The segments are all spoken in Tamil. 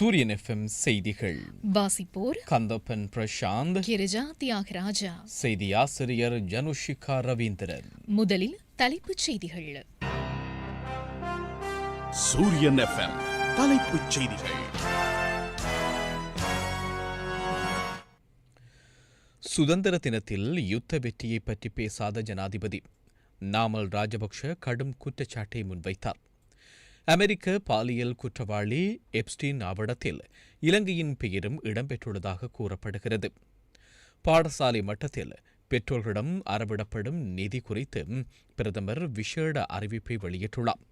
சூரியன் எஃப்எம் செய்திகள். வாசிப்போர் கந்தப்பன் பிரசாந்த். கிரிஜா தியாகராஜா. செய்தி ஆசிரியர் ஜனுஷிகா ரவீந்திரன். முதலில் தலைப்புச் செய்திகள். சூரியன் எஃப்எம் தலைப்புச் செய்திகள். சுதந்திர தினத்தில் யுத்த வெற்றியை பற்றி பேசாத ஜனாதிபதி. நாமல் ராஜபக்ஷ கடும் குற்றச்சாட்டை முன்வைத்தார். அமெரிக்க பாலியல் குற்றவாளி எப்ஸ்டீன் ஆவணத்தில் இலங்கையின் பெயரும் இடம்பெற்றுள்ளதாக கூறப்படுகிறது. பாடசாலை மட்டத்தில் பெற்றோர்களிடம் அறவிடப்படும் நிதி குறித்து பிரதமர் விசேட அறிவிப்பை வெளியிட்டுள்ளார்.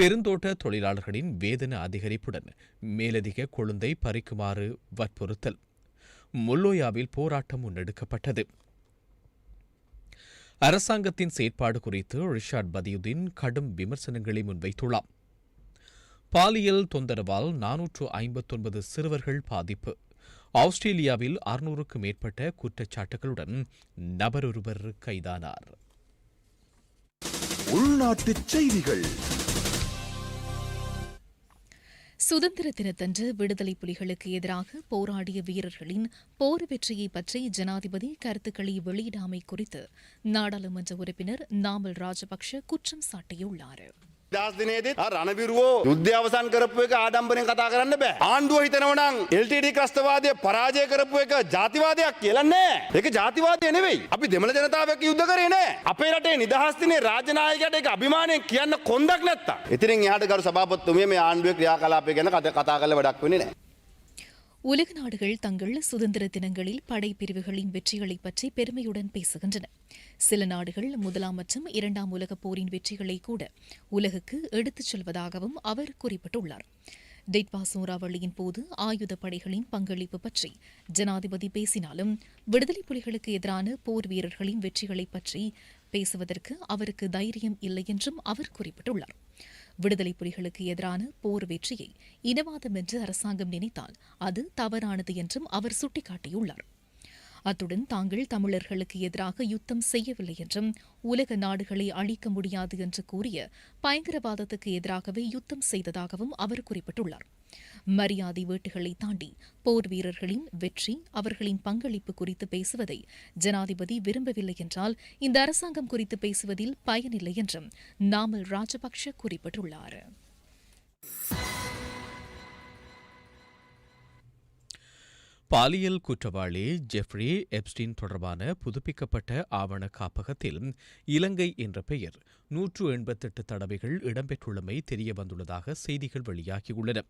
பெருந்தோட்ட தொழிலாளர்களின் வேதன அதிகரிப்புடன் மேலதிக கொழுந்தை பறிக்குமாறு வற்புறுத்தல். முல்லோயாவில் போராட்டம் முன்னெடுக்கப்பட்டது. அரசாங்கத்தின் செயற்பாடு குறித்து ரிஷாட் பதியுதீன் கடும் விமர்சனங்களை முன்வைத்துள்ளார். பாலியல் தொந்தரவால் நானூற்று ஐம்பத்தொன்பது சிறுவர்கள் பாதிப்பு. ஆஸ்திரேலியாவில் அறுநூறுக்கும் மேற்பட்ட குற்றச்சாட்டுகளுடன் நபரொருவர் கைதானார். உள்நாட்டுச் செய்திகள். சுதந்திர தினத்தன்று விடுதலை புலிகளுக்கு எதிராக போராடிய வீரர்களின் போர் வெற்றியை பற்றி ஜனாதிபதி கருத்துக்களை வெளியிடாமை குறித்து நாடாளுமன்ற உறுப்பினர் நாமல் ராஜபக்ஷ குற்றம் சாட்டியுள்ளார். දහස්දිනේදත් රණබිරුවෝ යුද්ධ්‍යවසන් කරපු එක ආඩම්බරෙන් කතා කරන්න බෑ. ආණ්ඩුව හිතනවනම් එල්ටඩ ක්‍රස්තවාදය පරාජය කරපු එක ජාතිවාදයක් කියලන්නේ එක ජාතිවාදය නෙවෙයි. අපි දෙමළ ජනතාවක යුද්ධ කරනෑ අපේ රටේ නිදහස්තිනේ රාජනායකට එක අභිමානය කියන්න කොන්දක් නැත්තා ඉතිරින් යාටකරු සභාපත්තුමේ මේ ආණ්ඩුව ක්‍රියා කලාපය ගැන කතා කල වැඩක් වෙන්නේ නෑ. உலக நாடுகள் தங்கள் சுதந்திர தினங்களில் படைப்பிரிவுகளின் வெற்றிகளை பற்றி பெருமையுடன் பேசுகின்றன. சில நாடுகள் முதலாம் மற்றும் இரண்டாம் உலகப் போரின் வெற்றிகளை கூட உலகுக்கு எடுத்துச் செல்வதாகவும் அவர் குறிப்பிட்டுள்ளார். டெட்பா சூறாவளியின் போது ஆயுத படைகளின் பங்களிப்பு பற்றி ஜனாதிபதி பேசினாலும் விடுதலை புலிகளுக்கு எதிரான போர் வீரர்களின் வெற்றிகளை பற்றி பேசுவதற்கு அவருக்கு தைரியம் இல்லை என்றும் அவர் குறிப்பிட்டுள்ளார். விடுதலை புலிகளுக்கு எதிரான போர் வெற்றியை இனவாதம் என்று அரசாங்கம் நினைத்தால் அது தவறானது என்றும் அவர் சுட்டிக்காட்டியுள்ளார். அத்துடன் தாங்கள் தமிழர்களுக்கு எதிராக யுத்தம் செய்யவில்லை என்றும் உலக நாடுகளை அழிக்க முடியாது என்று கூறிய பயங்கரவாதத்துக்கு எதிராகவே யுத்தம் செய்ததாகவும் அவர் குறிப்பிட்டுள்ளார். மரியாதை வீட்டுகளை தாண்டி போர் வீரர்களின் வெற்றி அவர்களின் பங்களிப்பு குறித்து பேசுவதை ஜனாதிபதி விரும்பவில்லை என்றால் இந்த அரசாங்கம் குறித்து பேசுவதில் பயனில்லை என்றும் நாமல் ராஜபக்ஷ குறிப்பிட்டுள்ளார். பாலியல் குற்றவாளி ஜெஃப்ரி எப்ஸ்டின் தொடர்பான புதுப்பிக்கப்பட்ட ஆவண காப்பகத்தில் இலங்கை என்ற பெயர் நூற்று எண்பத்தெட்டு தடவைகள் இடம்பெற்றுள்ளமை தெரிய வந்துள்ளதாக செய்திகள் வெளியாகியுள்ளன.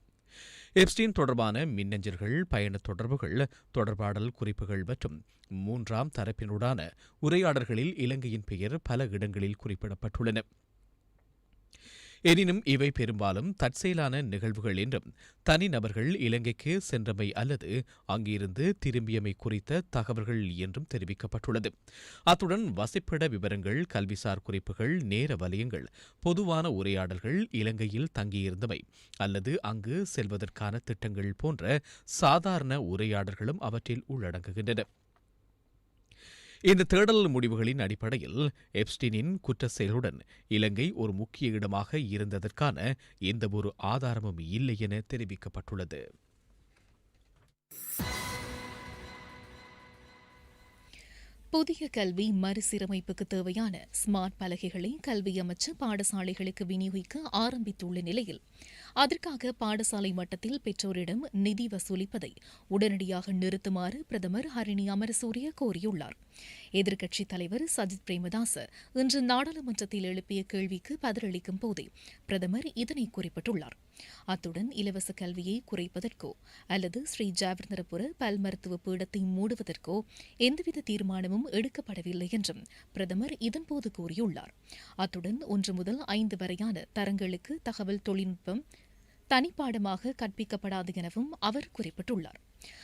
எப்ஸ்டீன் தொடர்பான மின்னஞ்சல்கள் பயண தொடர்புகள் தொடர்பாடல் குறிப்புகள் மற்றும் மூன்றாம் தரப்பினருடான உரையாடல்களில் இலங்கையின் பெயர் பல இடங்களில் குறிப்பிடப்பட்டுள்ளன. எனினும் இவை பெரும்பாலும் தற்செயலான நிகழ்வுகள் என்றும் தனிநபர்கள் இலங்கைக்கு சென்றமை அல்லது அங்கிருந்து திரும்பியமை குறித்த தகவல்கள் என்றும் தெரிவிக்கப்பட்டுள்ளது. அத்துடன் வசிப்பிட விவரங்கள் கல்விசார் குறிப்புகள் நேர வலயங்கள் பொதுவான உரையாடல்கள் இலங்கையில் தங்கியிருந்தமை அல்லது அங்கு செல்வதற்கான திட்டங்கள் போன்ற சாதாரண உரையாடல்களும் அவற்றில் உள்ளடங்குகின்றன. இந்த தேடல் முடிவுகளின் அடிப்படையில் எப்ஸ்டினின் குற்ற செயலுடன் இலங்கை ஒரு முக்கிய இடமாக இருந்ததற்கான எந்தவொரு ஆதாரமும் இல்லை என தெரிவிக்கப்பட்டுள்ளது. புதிய கல்வி மறுசீரமைப்புக்கு தேவையான ஸ்மார்ட் பலகைகளை கல்வி அமைச்சு பாடசாலைகளுக்கு விநியோகிக்க ஆரம்பித்துள்ள நிலையில் அதற்காக பாடசாலை மட்டத்தில் பெற்றோரிடம் நிதி வசூலிப்பதை உடனடியாக நிறுத்துமாறு பிரதமர் ஹரிணி அமரசூரிய கோரியுள்ளார். எதிர்க்கட்சித் தலைவர் சஜித் பிரேமதாச இன்று நாடாளுமன்றத்தில் எழுப்பிய கேள்விக்கு பதிலளிக்கும் போதே பிரதமர் இதனை குறிப்பிட்டுள்ளார். அத்துடன் இலவச கல்வியை குறைப்பதற்கோ அல்லது ஸ்ரீ ஜாவர்தனபுர பல் மருத்துவ பீடத்தை மூடுவதற்கோ எந்தவித தீர்மானமும் எடுக்கப்படவில்லை என்றும் பிரதமர் இதன்போது கூறியுள்ளார். அத்துடன் ஒன்று முதல் ஐந்து வரையான தரங்களுக்கு தகவல் தொழில்நுட்பம் தனிப்பாடமாக கற்பிக்கப்படாது எனவும் அவர் குறிப்பிட்டுள்ளார்.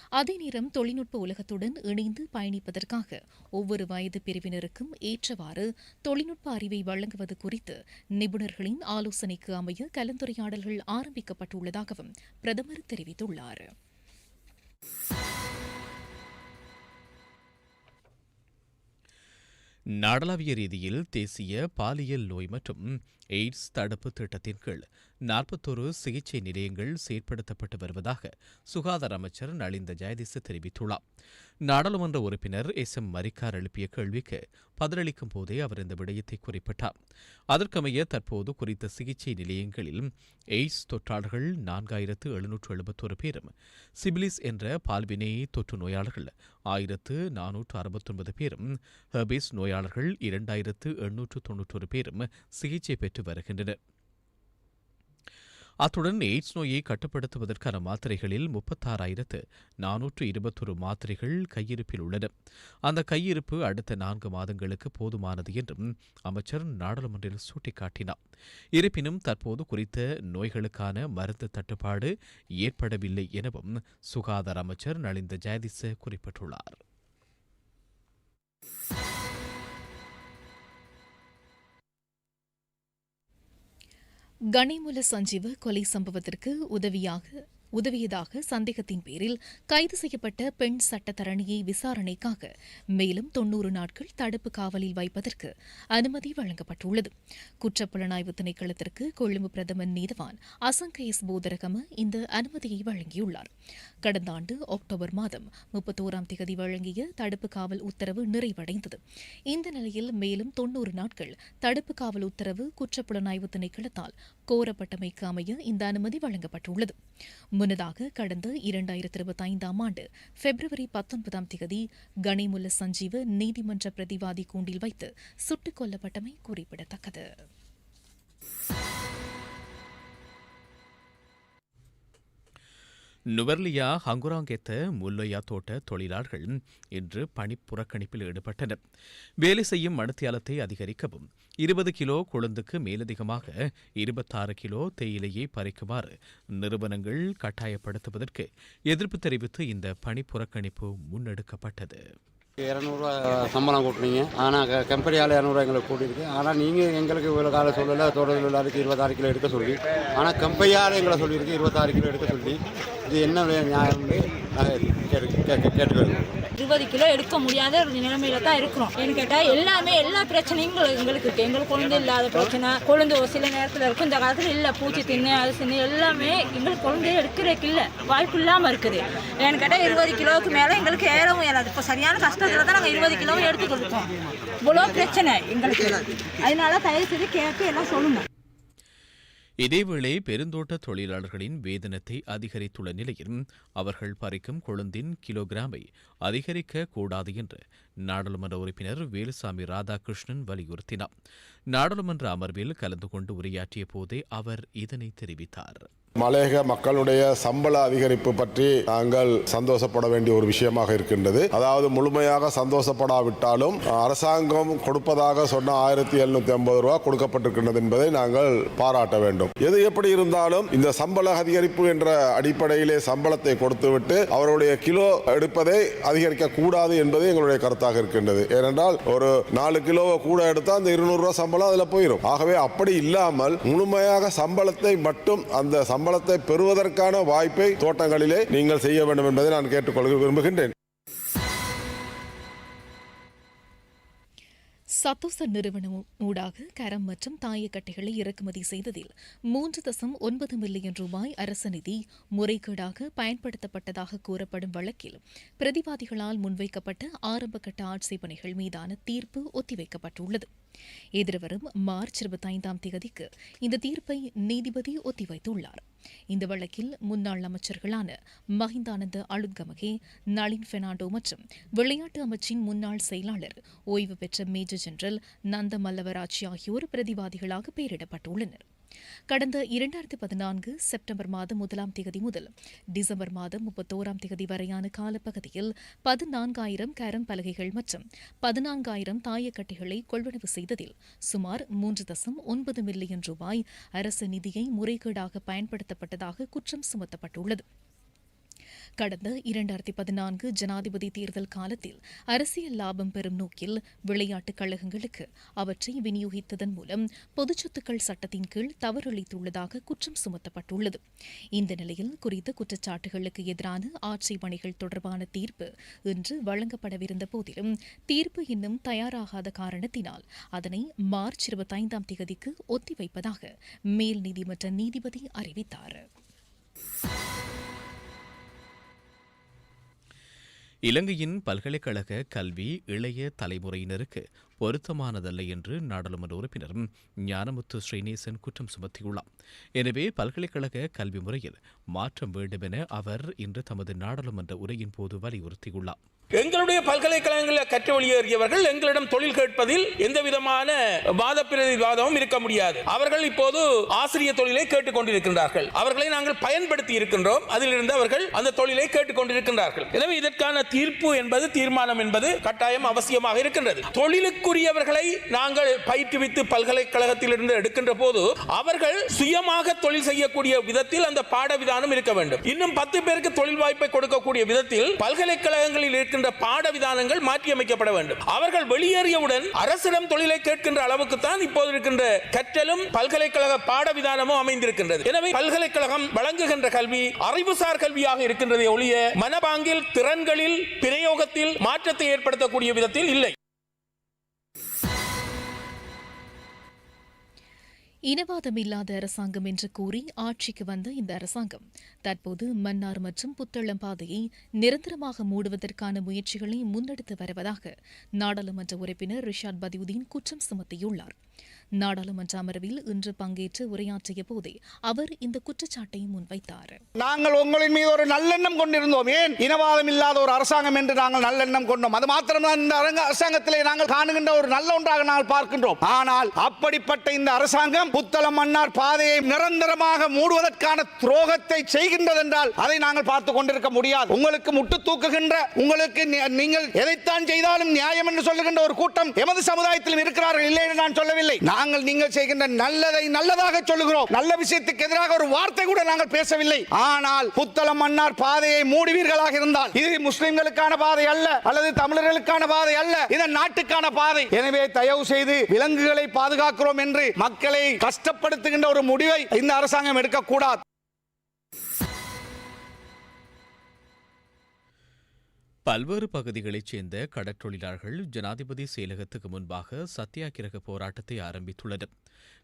அதே நேரம் தொழில்நுட்ப உலகத்துடன் இணைந்து பயணிப்பதற்காக ஒவ்வொரு வயது பிரிவினருக்கும் ஏற்றவாறு தொழில்நுட்ப அறிவை வழங்குவது குறித்து நிபுணர்களின் ஆலோசனைக்கு அமைய கலந்துரையாடல்கள் ஆரம்பிக்கப்பட்டுள்ளதாகவும் பிரதமர் தெரிவித்துள்ளார். நாடளாவிய ரீதியில் தேசிய பாலியல் நோய் மற்றும் எய்ட்ஸ் தடுப்பு திட்டத்தின் கீழ் நாற்பத்தொரு சிகிச்சை நிலையங்கள் செயற்படுத்தப்பட்டு வருவதாக சுகாதார அமைச்சர் நளிந்த ஜெயதிச தெரிவித்துள்ளார். நாடாளுமன்ற உறுப்பினர் எஸ். எம். மரிக்கார் எழுப்பிய கேள்விக்கு பதிலளிக்கும் போதே அவர் இந்த விடயத்தை குறிப்பிட்டார். அதற்கமைய தற்போது குறித்த சிகிச்சை நிலையங்களில் எய்ட்ஸ் தொற்றாளர்கள் நான்காயிரத்து எழுநூற்று எழுபத்தொரு பேரும் சிபிலிஸ் என்ற பால்வினை தொற்று நோயாளர்கள் ஆயிரத்து நானூற்று அறுபத்தொன்பது பேரும் ஹெபிஸ் நோயாளர்கள் இரண்டாயிரத்து எண்ணூற்று தொன்னூற்றொரு பேரும் சிகிச்சை பெற்று வருகின்றனர். அத்துடன் எய்ட்ஸ் நோயை கட்டுப்படுத்துவதற்கான மாத்திரைகளில் முப்பத்தாறாயிரத்து நானூற்று இருபத்தொரு மாத்திரைகள் கையிருப்பில் உள்ளன. அந்த கையிருப்பு அடுத்த நான்கு மாதங்களுக்கு போதுமானது என்றும் அமைச்சர் நாடாளுமன்றில் சுட்டிக்காட்டினார். இருப்பினும் தற்போது குறித்த நோய்களுக்கான மருந்து தட்டுப்பாடு ஏற்படவில்லை எனவும் சுகாதார அமைச்சர் நலிந்த ஜெயதிச குறிப்பிட்டுள்ளார். கனிமுல சஞ்சீவ கொலை சம்பவத்திற்கு உதவியாக உதவியதாக சந்தேகத்தின் பேரில் கைது செய்யப்பட்ட பெண் சட்டத்தரணியை விசாரணைக்காக மேலும் தொன்னூறு நாட்கள் தடுப்பு காவலில் வைப்பதற்கு அனுமதி வழங்கப்பட்டுள்ளது. குற்றப்புலனாய்வு திணைக்களத்திற்கு கொழும்பு பிரதமர் நீதவான் அசங்க எஸ் போதரகம இந்த அனுமதியை வழங்கியுள்ளார். கடந்த ஆண்டு அக்டோபர் மாதம் முப்பத்தோராம் தேதி வழங்கிய தடுப்பு காவல் உத்தரவு நிறைவடைந்தது. இந்த நிலையில் மேலும் தொன்னூறு நாட்கள் தடுப்பு காவல் உத்தரவு குற்றப்புலனாய்வு திணைக்களத்தால் கோரப்பட்டமைக்கு அமைய இந்த அனுமதி வழங்கப்பட்டுள்ளது. முன்னதாக கடந்த இரண்டாயிரத்தி இருபத்தி ஐந்தாம் ஆண்டு பிப்ரவரி பத்தொன்பதாம் தேதி கனிமுல்ல சஞ்சீவ நீதிமன்ற பிரதிவாதி கூண்டில் வைத்து சுட்டுக் கொல்லப்பட்டமை குறிப்பிடத்தக்கது. நுவர்லியா ஹங்குராங்கெத்த முல்லையா தோட்ட தொழிலாளர்கள் இன்று பணிப்புறக்கணிப்பில் ஈடுபட்டனர். வேலை செய்யும் மணத்தியாலத்தை அதிகரிக்கவும். இருபது கிலோ கொழுந்துக்கு மேலதிகமாக இருபத்தாறு கிலோ தேயிலையை பறிக்குமாறு நிறுவனங்கள் கட்டாயப்படுத்துவதற்கு எதிர்ப்பு தெரிவித்து இந்த பணிப்புறக்கணிப்பு முன்னெடுக்கப்பட்டது. இரநூறுவா சம்பளம் கூட்டுறீங்க ஆனால் கம்பெனியால் இரநூறுவா எங்களுக்கு கூட்டியிருக்கு ஆனால் நீங்கள் எங்களுக்கு இவ்வளோ கால சொல்லலை தொடர் தொழிலாளிக்கு இருபத்தாறு கிலோ எடுக்க சொல்லி ஆனால் கம்பெனியால் எங்களை சொல்லியிருக்கு இருபத்தாறு கிலோ எடுக்க சொல்லி இது என்ன நியாயம்? நாங்கள் கேட்டு கேட்டுக்கிறோம் இருபது கிலோ எடுக்க முடியாத ஒரு நிலைமையில தான் இருக்கிறோம். ஏன்னு கேட்டால் எல்லாமே எல்லா பிரச்சனையும் எங்களுக்கு- எங்களுக்கு இருக்கு. எங்களுக்கு குழந்தை இல்லாத பிரச்சனை. குழந்தை ஒரு சில நேரத்தில் இருக்கும் இந்த காலத்தில் இல்லை. பூச்சி தின்னு அது தின்னு எல்லாமே எங்களுக்கு குழந்தைய எடுக்கிறதுக்கு இல்லை. வாய்ப்பு இல்லாமல் இருக்குது. ஏன்னு கேட்டால் இருபது கிலோவுக்கு மேலே எங்களுக்கு ஏறவும் இயலாது. இப்போ சரியான கஷ்டத்தில் தான் நாங்கள் இருபது கிலோவும் எடுத்து கொடுப்போம். இவ்வளோ பிரச்சனை எங்களுக்கு. அதனால தயவு செய்து கேட்க எல்லாம் சொல்லுங்க. இதேவேளை பெருந்தோட்ட தொழிலாளர்களின் வேதனத்தை அதிகரித்துள்ள நிலையில் அவர்கள் பறிக்கும் கொழுந்தின் கிலோகிராமை அதிகரிக்க கூடாது என்று நாடாளுமன்ற உறுப்பினர் வேலுசாமி ராதாகிருஷ்ணன் வலியுறுத்தினார். நாடாளுமன்ற அமர்வில் கலந்து கொண்டு உரையாற்றிய போதே அவர் இதனை தெரிவித்தார். மலையக மக்களுடைய சம்பள அதிகரிப்பு பற்றி நாங்கள் சந்தோஷப்பட வேண்டிய ஒரு விஷயமாக இருக்கின்றது. அதாவது முழுமையாக சந்தோஷப்படாவிட்டாலும் அரசாங்கம் கொடுப்பதாக சொன்ன ஆயிரத்தி எழுநூத்தி ஐம்பது ரூபா கொடுக்கப்பட்டிருக்கின்றது என்பதை நாங்கள் பாராட்ட வேண்டும். எது எப்படி இருந்தாலும் இந்த சம்பள அதிகரிப்பு என்ற அடிப்படையிலே சம்பளத்தை கொடுத்துவிட்டு அவருடைய கிலோ எடுப்பதை அதிகரிக்க கூடாது என்பது எங்களுடைய கருத்தாக இருக்கின்றது. ஏனென்றால் ஒரு நாலு கிலோ கூட எடுத்தால் அந்த இருநூறு சம்பளம் அதில் போயிடும் ஆகவே அப்படி இல்லாமல் முழுமையாக சம்பளத்தை மட்டும் அந்த சம்பளத்தை பெறுவதற்கான வாய்ப்பை தோட்டங்களிலே நீங்கள் செய்ய வேண்டும் என்பதை நான் கேட்டுக்கொள்ள விரும்புகின்றேன். சத்துச நிறுவனம் ஊடாக கரம் மற்றும் தாயக்கட்டைகளை இறக்குமதி செய்ததில் மூன்று தசம் ஒன்பது மில்லியன் ரூபாய் அரசு நிதி முறைகேடாக பயன்படுத்தப்பட்டதாக கூறப்படும் வழக்கில் பிரதிவாதிகளால் முன்வைக்கப்பட்ட ஆரம்பகட்ட ஆட்சேபனைகள் மீதான தீர்ப்பு ஒத்திவைக்கப்பட்டுள்ளது. எதிர்வரும் மார்ச் இருபத்தைந்தாம் தேதிக்கு இந்த தீர்ப்பை நீதிபதி ஒத்திவைத்துள்ளார். இந்த வழக்கில் முன்னாள் அமைச்சர்களான மஹிந்தானந்த அழுத்கமகே நளின் பெர்னாண்டோ மற்றும் விளையாட்டு அமைச்சின் முன்னாள் செயலாளர் ஓய்வு பெற்ற மேஜர் ஜெனரல் நந்த மல்லவராட்சி ஆகியோர் பிரதிவாதிகளாக பெயரிடப்பட்டுள்ளனர். கடந்த இரண்டாயிரத்தி பதினான்கு செப்டம்பர் மாதம் முதலாம் தேதி முதல் டிசம்பர் மாதம் முப்பத்தோராம் தேதி வரையான காலப்பகுதியில் பதினான்காயிரம் கேரம் பலகைகள் மற்றும் பதினான்காயிரம் தாயக்கட்டைகளை கொள்வனவு செய்ததில் சுமார் மூன்று தசம் ஒன்பது மில்லியன் ரூபாய் அரசு நிதியை முறைகேடாக பயன்படுத்தப்பட்டதாக குற்றம் சுமத்தப்பட்டுள்ளது. கடந்த இரண்டாயிரத்தி பதினான்கு ஜனாதிபதி தேர்தல் காலத்தில் அரசியல் லாபம் பெறும் நோக்கில் விளையாட்டுக் கழகங்களுக்கு அவற்றை விநியோகித்ததன் மூலம் பொதுச் சொத்துக்கள் சட்டத்தின் கீழ் தவறளித்துள்ளதாக குற்றம் சுமத்தப்பட்டுள்ளது. இந்த நிலையில் குறித்த குற்றச்சாட்டுகளுக்கு எதிரான ஆட்சேபணைகள் தொடர்பான தீர்ப்பு இன்று வழங்கப்படவிருந்த போதிலும் தீர்ப்பு இன்னும் தயாராகாத காரணத்தினால் அதனை மார்ச் இருபத்தைந்தாம் தேதிக்கு ஒத்திவைப்பதாக மேல் நீதிமன்ற நீதிபதி அறிவித்தார். இலங்கையின் பல்கலைக்கழக கல்வி இளைய தலைமுறையினருக்கு பொருத்தமானதல்ல என்று நாடாளுமன்ற உறுப்பினர் ஞானமுத்து ஸ்ரீநேசன் குற்றம் சுமத்தியுள்ளார். எனவே பல்கலைக்கழக கல்வி முறையில் மாற்றம் வேண்டும் என அவர் இன்று தமது நாடாளுமன்ற உரையின் போது வலியுறுத்தியுள்ளார். எங்களுடைய பல்கலைக்கழகங்களில் கற்று வெளியேறியவர்கள் எங்களிடம் தொழில் கேட்பதில் எந்த விதமான வாத பிரதிவாதமும் இருக்க முடியாது. அவர்கள் இப்போது ஆசிரியர் தொழிலை கேட்டுக் கொண்டிருக்கின்றார்கள் அவர்களை நாங்கள் பயன்படுத்தி இருக்கின்றோம். அதிலிருந்து அவர்கள் அந்த தொழிலை கேட்டுக் கொண்டிருக்கின்றார்கள் எனவே இதற்கான தீர்ப்பு என்பது தீர்மானம் என்பது கட்டாயம் அவசியமாக இருக்கின்றது. தொழிலுக்குரியவர்களை நாங்கள் பயிற்றுவித்து பல்கலைக்கழகத்திலிருந்து எடுக்கின்ற போது அவர்கள் சுயமாக தொழில் செய்யக்கூடிய விதத்தில் அந்த பாட விதானம் இருக்க வேண்டும். இன்னும் பத்து பேருக்கு தொழில் வாய்ப்பை கொடுக்கக்கூடிய விதத்தில் பல்கலைக்கழகங்களில் இருக்கின்ற பாட விதானங்கள் மாற்றியமைக்கப்பட வேண்டும். அவர்கள் வெளியேறியவுடன் அரசிடம் தொழிலை கேட்கின்ற அளவுக்கு தான் இப்போது இருக்கின்ற கற்றலும் பல்கலைக்கழக பாட விதானமும் அமைந்திருக்கின்றது. எனவே பல்கலைக்கழகம் வழங்குகின்ற கல்வி அறிவுசார் கல்வியாக இருக்கின்றதை ஒழிய மனபாங்கில் திறன்களில் பிரயோகத்தில் மாற்றத்தை ஏற்படுத்தக்கூடிய விதத்தில் இல்லை. இனவாதம் இல்லாத அரசாங்கம் என்று கூறி ஆட்சிக்கு வந்த இந்த அரசாங்கம் தற்போது மன்னார் மற்றும் புத்தளம் பாதையை நிரந்தரமாக மூடுவதற்கான முயற்சிகளை முன்னெடுத்து வருவதாக நாடாளுமன்ற உறுப்பினர் ரிஷாட் பதியுதீன் குற்றம் சுமத்தியுள்ளார். நாடாளுமன்ற அமர்வில் இன்று பங்கேற்று உரையாற்றிய போதே அவர் இந்த குற்றச்சாட்டை முன்வைத்தார். நாங்கள் உங்களின் மீது ஒரு நல்லெண்ணம் கொண்டிருந்தோம். ஏன்? இனவாதம் இல்லாத ஒரு அரசாங்கம் என்று நாங்கள் நல்லெண்ணம் கொண்டோம். அது மாத்திரம்தான் இந்த அரங்க அரசாங்கத்திலே நாங்கள் காணுகின்ற ஒரு நல்ல ஒன்றாக நாங்கள் பார்க்கின்றோம். ஆனால் அப்படிப்பட்ட இந்த அரசாங்கம் புத்தளம் மன்னார் பாதையை நிரந்தரமாக மூடுவதற்கான துரோகத்தை செய்கின்றது என்றால் அதை நாங்கள் பார்த்து கொண்டிருக்க முடியாது. உங்களுக்கு முட்டு தூக்குகின்ற உங்களுக்கு நீங்கள் எதைத்தான் செய்தாலும் நியாயம் என்று சொல்லுகின்ற ஒரு கூட்டம் எமது சமுதாயத்திலும் இருக்கிறார்கள் இல்லை என்று நான் சொல்லவில்லை. நாங்கள் நீங்கள் செய்கின்ற நல்லதை நல்லதாக சொல்லுகிறோம். நல்ல விஷயத்துக்கு எதிராக ஒரு வார்த்தை கூட நாங்கள் பேசவில்லை. ஆனால் புத்தளம் மன்னார் பாதையை மூடுவீர்களாக இருந்தால் இது முஸ்லிம்களுக்கான பாதை அல்ல அல்லது தமிழர்களுக்கான பாதை அல்ல இது நாட்டுக்கான பாதை. எனவே தயவு செய்து விலங்குகளை பாதுகாக்கிறோம் என்று மக்களை கஷ்டப்படுத்துகின்ற ஒரு முடிவை இந்த அரசாங்கம் எடுக்கக்கூடாது. பல்வேறு பகுதிகளைச் சேர்ந்த கடற்றொழிலாளர்கள் ஜனாதிபதி செயலகத்துக்கு முன்பாக சத்தியாகிரக போராட்டத்தை ஆரம்பித்துள்ளனர்.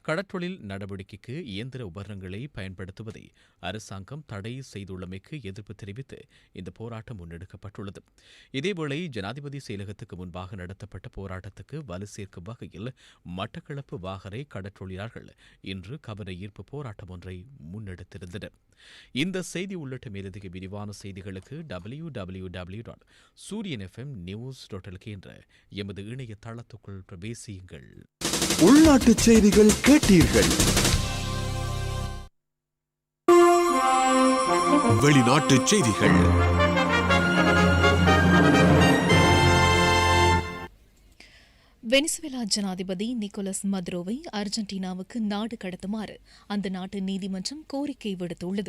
கடற்றொழில் நடவடிக்கைக்கு இயந்திர உபகரணங்களை பயன்படுத்துவதை அரசாங்கம் தடை செய்துள்ளமைக்கு எதிர்ப்பு தெரிவித்து இந்த போராட்டம் முன்னெடுக்கப்பட்டுள்ளது. இதேவேளை ஜனாதிபதி செயலகத்துக்கு முன்பாக நடத்தப்பட்ட போராட்டத்துக்கு வலு சேர்க்கும் வகையில் மட்டக்களப்பு வாகரை கடற்றொழிலாளர்கள் இன்று கவன ஈர்ப்பு போராட்டம் ஒன்றை முன்னெடுத்திருந்தனர். இந்த செய்தி உள்ளிட்ட மேலதிக விரிவான செய்திகளுக்கு W W W dot Sooriyan F M news dot என்ற எமது இணையதளத்துக்குள் பிரவேசியுங்கள். உள்நாட்டு செய்திகள் கேட்டீர்கள். வெளிநாட்டு செய்திகள். வெனிசுவேலா ஜனாதிபதி நிக்கோலஸ் மதுரோவை அர்ஜென்டினாவுக்கு நாடு கடத்துமாறு அந்த நாட்டு நீதிமன்றம் கோரிக்கை விடுத்துள்ளது.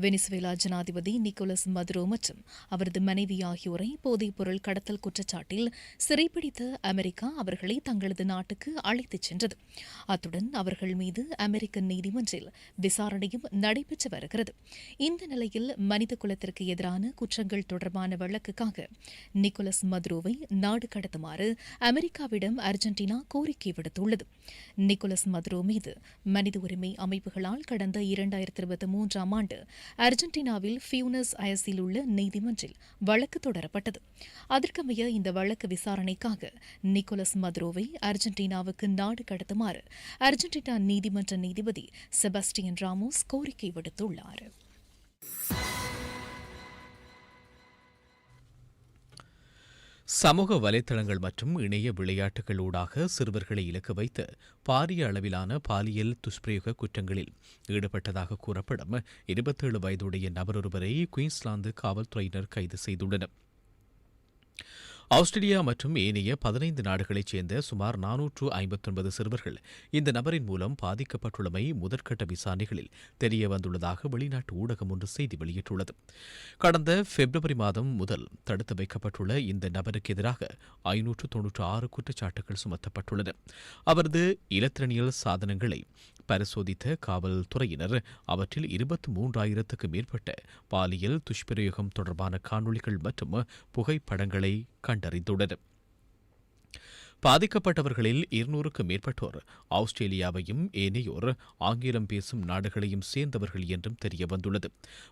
வெனிசுவேலா ஜனாதிபதி நிக்கோலஸ் மதுரோ மற்றும் அவரது மனைவி ஆகியோரை போதைப் பொருள் கடத்தல் குற்றச்சாட்டில் சிறைப்பிடித்த அமெரிக்கா அவர்களை தங்களது நாட்டுக்கு அழைத்துச் சென்றது. அத்துடன் அவர்கள் மீது அமெரிக்க நீதிமன்றில் விசாரணையும் நடைபெற்று வருகிறது. இந்த நிலையில் மனித குலத்திற்கு எதிரான குற்றங்கள் தொடர்பான வழக்குக்காக நிக்கோலஸ் மதுரோவை நாடு கடத்துமாறு அமெரிக்காவிடம் அமைப்புகளிடம் அர்ஜென்டினா கோரிக்கை விடுத்துள்ளது. நிக்கோலஸ் மதுரோ மீது மனித உரிமை அமைப்புகளால் கடந்த இரண்டாயிரத்தி இருபத்தி மூன்றாம் ஆண்டு அர்ஜென்டினாவில் ஃபியூனஸ் அயஸில் உள்ள நீதிமன்றில் வழக்கு தொடரப்பட்டது. அதற்கமைய இந்த வழக்கு விசாரணைக்காக நிக்கோலஸ் மதுரோவை அர்ஜென்டினாவுக்கு நாடு கடத்துமாறு அர்ஜென்டினா நீதிமன்ற நீதிபதி செபஸ்டியன் ராமோஸ் கோரிக்கை விடுத்துள்ளார். சமூக வலைத்தளங்கள் மற்றும் இணைய விளையாட்டுகளூடாக சிறுவர்களை இலக்கு வைத்து பாரிய அளவிலான பாலியல் துஷ்பிரயோக குற்றங்களில் ஈடுபட்டதாக கூறப்படும் இருபத்தேழு வயதுடைய நபரொருவரை குயின்ஸ்லாந்து காவல்துறையினர் கைது செய்துள்ளனர். ஆஸ்திரேலியா மற்றும் ஏனைய பதினைந்து நாடுகளைச் சேர்ந்த சுமார் நானூற்று ஐம்பத்தொன்பது சிறுவர்கள் இந்த நபரின் மூலம் பாதிக்கப்பட்டுள்ளமை முதற்கட்ட விசாரணைகளில் தெரிய வந்துள்ளதாக வெளிநாட்டு ஊடகம் ஒன்று செய்தி வெளியிட்டுள்ளது. கடந்த பிப்ரவரி மாதம் முதல் தடுத்து வைக்கப்பட்டுள்ள இந்த நபருக்கு எதிராக ஐநூற்று தொன்னூற்று ஆறு குற்றச்சாட்டுகள் சுமத்தப்பட்டுள்ளன அவரது இலத்திரனியல் சாதனங்களை பரிசோதித்த காவல்துறையினர் அவற்றில் இருபத்தி மூன்றாயிரத்துக்கு மேற்பட்ட பாலியல் துஷ்பிரயோகம் தொடர்பான காணொளிகள் மற்றும் புகைப்படங்களை கண்டறிந்துள்ளது. பாதிக்கப்பட்டவர்களில் இருநூறுக்கும் மேற்பட்டோர் ஆஸ்திரேலியாவையும் ஏனையோர் ஆங்கிலம் பேசும் நாடுகளையும் சேர்ந்தவர்கள் என்றும் தெரியவந்துள்ளது.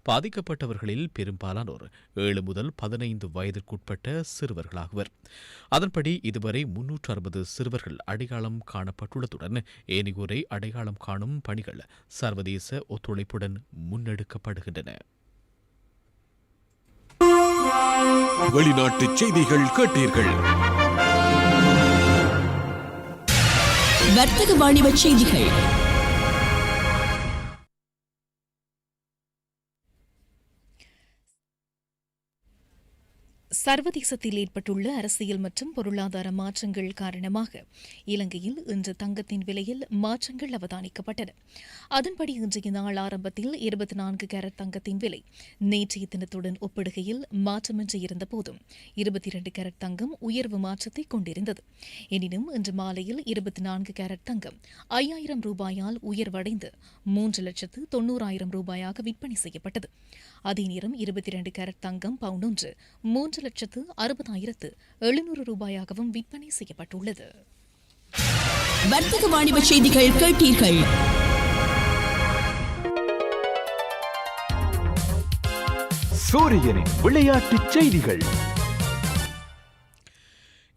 பாதிக்கப்பட்டவர்களில் பெரும்பாலானோர் ஏழு முதல் பதினைந்து வயதிற்குட்பட்ட சிறுவர்களாகுவர். அதன்படி இதுவரை முன்னூற்று அறுபது சிறுவர்கள் அடையாளம் காணப்பட்டுள்ளதுடன் ஏனையோரை அடையாளம் காணும் பணிகள் சர்வதேச ஒத்துழைப்புடன் முன்னெடுக்கப்படுகின்றன. வெளிநாட்டு செய்திகள் கேட்டீர்கள். வர்த்தக வாணிப செய்திகள். சர்வதேசத்தில் ஏற்பட்டுள்ள அரசியல் மற்றும் பொருளாதார மாற்றங்கள் காரணமாக இலங்கையில் இன்று தங்கத்தின் விலையில் மாற்றங்கள் அவதானிக்கப்பட்டன. அதன்படி இன்றைய நாள் ஆரம்பத்தில் இருபத்தி நான்கு கேரட் தங்கத்தின் விலை நேற்றைய தினத்துடன் ஒப்பிடுகையில் மாற்றமின்றி இருந்தபோதும் இருபத்தி இரண்டு கேரட் தங்கம் உயர்வு மாற்றத்தை கொண்டிருந்தது. எனினும் இன்று மாலையில் இருபத்தி நான்கு கேரட் தங்கம் ஐயாயிரம் ரூபாயால் உயர்வடைந்து மூன்று லட்சத்து தொன்னூறாயிரம் ரூபாயாக விற்பனை செய்யப்பட்டது. அதே நேரம் இருபத்தி இரண்டு கேரட் தங்கம் பவுண்ட் ஒன்று மூன்று லட்சத்து அறுபதாயிரத்து எழுநூறு ரூபாயாகவும் விற்பனை செய்யப்பட்டுள்ளது. வர்த்தக வாணிப செய்திகள் கேட்டீர்கள். சூரியனின் விளையாட்டுச் செய்திகள்.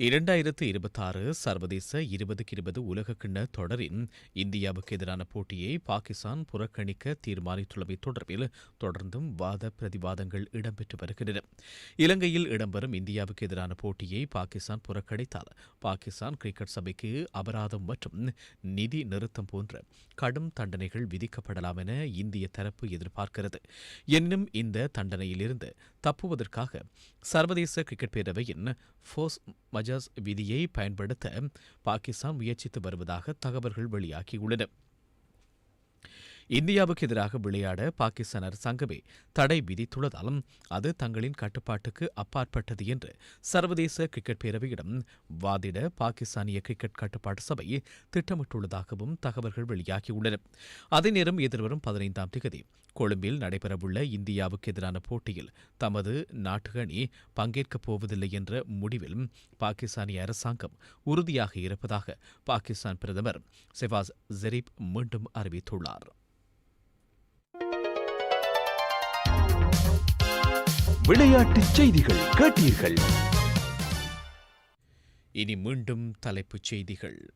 இரண்டாயிரத்து இருபத்தாறு சர்வதேச இருபதுக்கு இருபது உலகக்கிண்ண தொடரின் இந்தியாவுக்கு எதிரான போட்டியை பாகிஸ்தான் புறக்கணிக்க தீர்மானித்துள்ளமை தொடர்பில் தொடர்ந்தும் வாத பிரதிவாதங்கள் இடம்பெற்று வருகின்றன. இலங்கையில் இடம்பெறும் இந்தியாவுக்கு எதிரான போட்டியை பாகிஸ்தான் புறக்கணித்தால் பாகிஸ்தான் கிரிக்கெட் சபைக்கு அபராதம் மற்றும் நிதி நிறுத்தம் போன்ற கடும் தண்டனைகள் விதிக்கப்படலாம் என இந்திய தரப்பு எதிர்பார்க்கிறது. எனினும் இந்த தண்டனையிலிருந்து தப்புவதற்காக சர்வதேச கிரிக்கெட் பேரவையின் ஃபோஸ் மஜாஸ் விதியை பயன்படுத்த பாகிஸ்தான் முயற்சித்து வருவதாக தகவல்கள் வெளியாகியுள்ளன. இந்தியாவுக்கு எதிராக விளையாட பாகிஸ்தான் அரசாங்கமே தடை விதித்துள்ளதாலும் அது தங்களின் கட்டுப்பாட்டுக்கு அப்பாற்பட்டது என்று சர்வதேச கிரிக்கெட் பேரவையிடம் வாதிட பாகிஸ்தானிய கிரிக்கெட் கட்டுப்பாட்டு சபை திட்டமிட்டுள்ளதாகவும் தகவல்கள் வெளியாகியுள்ளன. அதே நேரம் எதிர்வரும் பதினைந்தாம் தேதி கொழும்பில் நடைபெறவுள்ள இந்தியாவுக்கு எதிரான போட்டியில் தமது நாட்டு அணி பங்கேற்கப் போவதில்லை என்ற முடிவில் பாகிஸ்தானிய அரசாங்கம் உறுதியாக இருப்பதாக பாகிஸ்தான் பிரதமர் செவாஸ் ஜெரீப் மீண்டும் அறிவித்துள்ளார். விளையாட்டுச் செய்திகள் கேட்டீர்கள். இனி மீண்டும் தலைப்புச் செய்திகள்.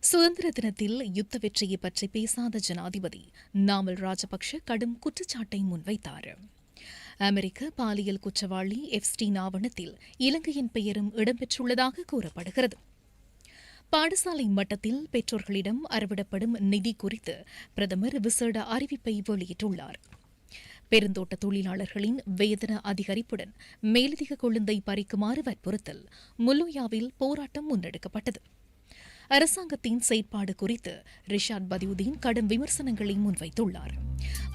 சுதந்திர தினத்தில் யுத்த வெற்றியை பற்றி பேசாத ஜனாதிபதி நாமல் ராஜபக்ஷ கடும் குற்றச்சாட்டை முன்வைத்தார். அமெரிக்க பாலியல் குற்றவாளி எப்ஸ்டீன் ஆவணத்தில் இலங்கையின் பெயரும் இடம்பெற்றுள்ளதாக கூறப்படுகிறது. பாடசாலை மட்டத்தில் பெற்றோர்களிடம் அறவிடப்படும் நிதி குறித்து பிரதமர் விசேட அறிவிப்பை வெளியிட்டுள்ளார். பெருந்தோட்ட தொழிலாளர்களின் வேதன அதிகரிப்புடன் மேலதிக கொழுந்தை பறிக்குமாறு வற்புறுத்தல் முல்லோயாவில் போராட்டம் முன்னெடுக்கப்பட்டது. அரசாங்கத்தின் செயற்பாடு குறித்து ரிஷாட் பதியுதீன் கடும் விமர்சனங்களை முன்வைத்துள்ளார்.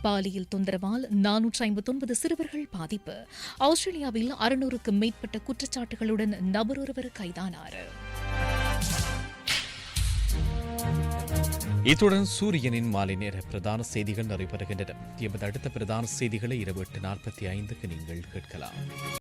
பாலியல் தொந்தரவால் நானூற்றி ஐம்பத்தொன்பது சிறுவர்கள் பாதிப்பு. ஆஸ்திரேலியாவில் அறுநூறுக்கு மேற்பட்ட குற்றச்சாட்டுகளுடன் நபர் ஒருவர் கைதானார் இத்துடன் சூரியனின் மாலை நேர பிரதான செய்திகள் நிறைவு எமது அடுத்த பிரதான செய்திகளை இரவு எட்டு நாற்பத்தி ஐந்துக்கு நீங்கள் கேட்கலாம்.